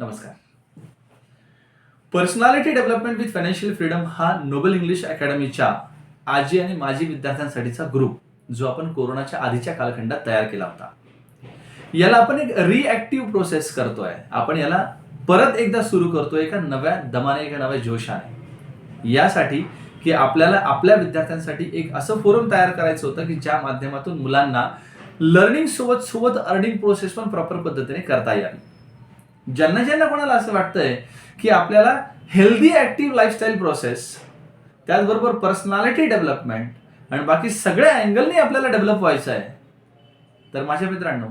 नमस्कार. Personality development with financial freedom हा Noble English अकॅडमीच्या आजी आणि माजी विद्यार्थ्यांसाठीचा ग्रुप जो आपण कोरोनाच्या आधीच्या कालखंडात तयार केला होता. याला आपण एक रिॲक्टिव्ह प्रोसेस करतोय. आपण याला परत एकदा सुरू करतोय एका नव्या दमाने एका नव्या जोशाने. यासाठी की आपल्याला आपल्या विद्यार्थ्यांसाठी एक असं फोरम तयार करायचं होतं की ज्या माध्यमातून मुलांना लर्निंग सोबत सोबत अर्निंग प्रोसेस पण प्रॉपर पद्धतीने करता यावी. ज्यांना ज्यांना कोणाला असं वाटतंय की आपल्याला हेल्दी ऍक्टिव्ह लाईफस्टाईल प्रोसेस त्याचबरोबर पर्सनॅलिटी डेव्हलपमेंट आणि बाकी सगळ्या अँगलनी आपल्याला डेव्हलप व्हायचं आहे. तर माझ्या मित्रांनो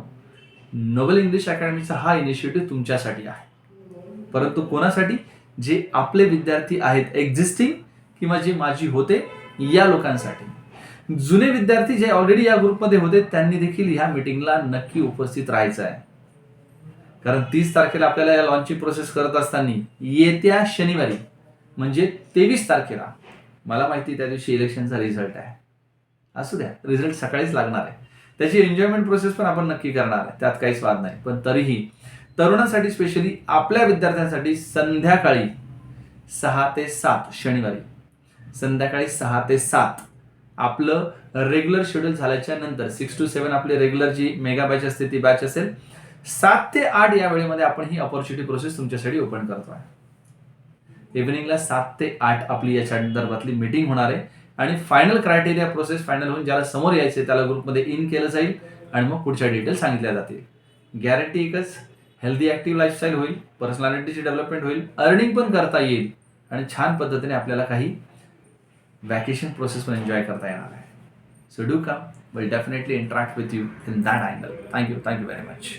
नोबल इंग्लिश अकॅडमीचा हा इनिशिएटिव्ह तुमच्यासाठी आहे. परंतु कोणासाठी? जे आपले विद्यार्थी आहेत एक्झिस्टिंग किंवा जे माझी होते या लोकांसाठी. जुने विद्यार्थी जे ऑलरेडी या ग्रुपमध्ये होते त्यांनी देखील ह्या मिटिंगला नक्की उपस्थित राहायचं आहे. कारण तीस तारखेला आपल्याला या लॉन्चची प्रोसेस करत असताना येत्या शनिवारी म्हणजे तेवीस तारखेला मला माहिती त्या दिवशी इलेक्शनचा रिझल्ट आहे. असू द्या रिझल्ट सकाळीच लागणार आहे. त्याची एन्जॉयमेंट प्रोसेस पण आपण नक्की करणार आहे. त्यात काहीच वाद नाही. पण तरीही तरुणांसाठी स्पेशली आपल्या विद्यार्थ्यांसाठी संध्याकाळी सहा ते सात शनिवारी संध्याकाळी सहा ते सात आपलं रेग्युलर शेड्यूल झाल्याच्यानंतर सिक्स टू सेवन आपली रेग्युलर जी मेगा बॅच असते ती बॅच असेल सात ते आठ या वेळेमध्ये आपण ही ऑपॉर्च्युनिटी प्रोसेस तुमच्यासाठी ओपन करतो आहे. इव्हिनिंगला सात ते आठ आपली या संदर्भातली मीटिंग होणार आहे. आणि फायनल क्रायटेरिया प्रोसेस फायनल होऊन ज्याला समोर यायचे त्याला ग्रुपमध्ये इन केलं जाईल आणि मग पुढच्या डिटेल सांगितल्या जातील. गॅरंटी एकच हेल्दी ॲक्टिव्ह लाईफस्टाईल होईल पर्सनॅलिटीची डेव्हलपमेंट होईल अर्निंग पण करता येईल आणि छान पद्धतीने आपल्याला काही वॅकेशन प्रोसेस पण एन्जॉय करता येणार आहे. So do come will definitely interact with you in that angle thank you thank you very much